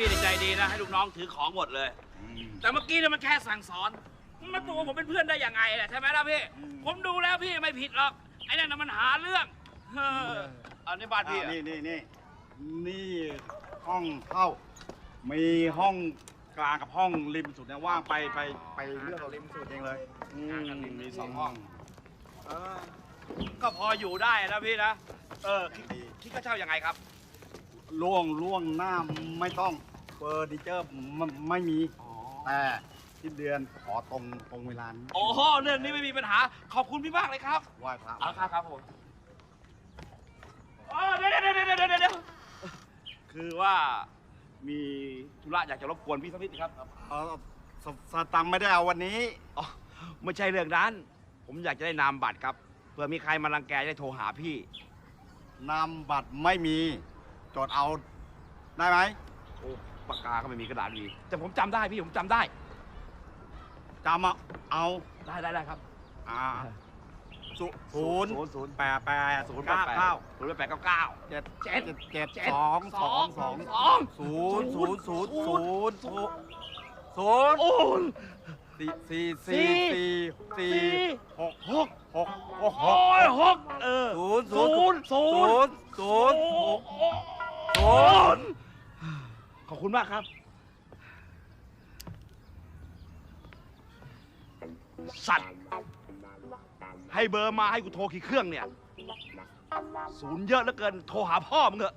พี่ในใจดีนะ ให้ลูกน้องถือของหมดเลย แต่เมื่อกี้เนี่ยมันแค่สั่งสอน มันมาตัวผมเป็นเพื่อนได้ยังไงล่ะใช่ไหมล่ะพี่ ผมดูแล้วพี่ไม่ผิดหรอก ไอ้นั่นน่ะมันหาเรื่องเอออันนี้บ้านพี่อ่าอะนี่นี่นี่นี่ห้องเข้า มีห้องกลางกับห้องริมสุดเนี่ยว่างไปไปไปเลือกเอาริมสุดเองเลยกลางกับริมมีสองห้องก็พออยู่ได้นะพี่นะ เออคิดคิดค่าเช่ายังไงครับ ล่วงล่วงหน้าไม่ต้องเฟอร์นิเจอร์ไม่ไม่มีแต่ที่เดือนขอตรงตรงเวลานี้โอ้โหเรื่องนี้ไม่มีปัญหา ขอบคุณพี่มากเลยครับไหว้พระเอาครับครับผมเออเดี๋ยวเดี๋ยวเดี๋ยวเดี๋ยวเดี๋ยวเดี๋ยวคือว่ามีธุระอยากจะรบกวนพี่สักนิดครับเออสสตังค์ไม่ได้เอาวันนี้อ๋อไม่ใช่เรื่องนั้น ผมอยากจะได้นามบัตรครับเผื่อมีใครมารังแกจะได้โทรหาพี่ นามบัตรไม่มี จดเอาได้ไหมโอ้ปากกาก็ไม่มีกระดาษมีแต่ผมจำได้พี่ผมจำได้ จำเอาเอาได้ได้ได้ครับอ่าศูศูนย์ศูนย์ศูนย์แปดแปดศูศูนนย์ย์แปดเก้าเก้าเก้าศูนย์แปดเก้าเก้าเจ็ดเจ็ดเจ็ดเจ็ดสองสองสองสองศูนย์ศูนย์ศูนย์ศูนย์ศูนย์ศูนย์โอ้ยสี่สี่สี่สี่สี่สี่สี่หกหกหกหกหโอ้กยหกเออศูนย์ศูนย์ศูนย์ศูนย์ศูนย์ ศูนขอบคุณมากครับ สัตว์ ให้เบอร์มาให้กูโทรกี่เครื่องเนี่ย ศูนย์เยอะเหลือเกิน โทรหาพ่อมึงเถอะ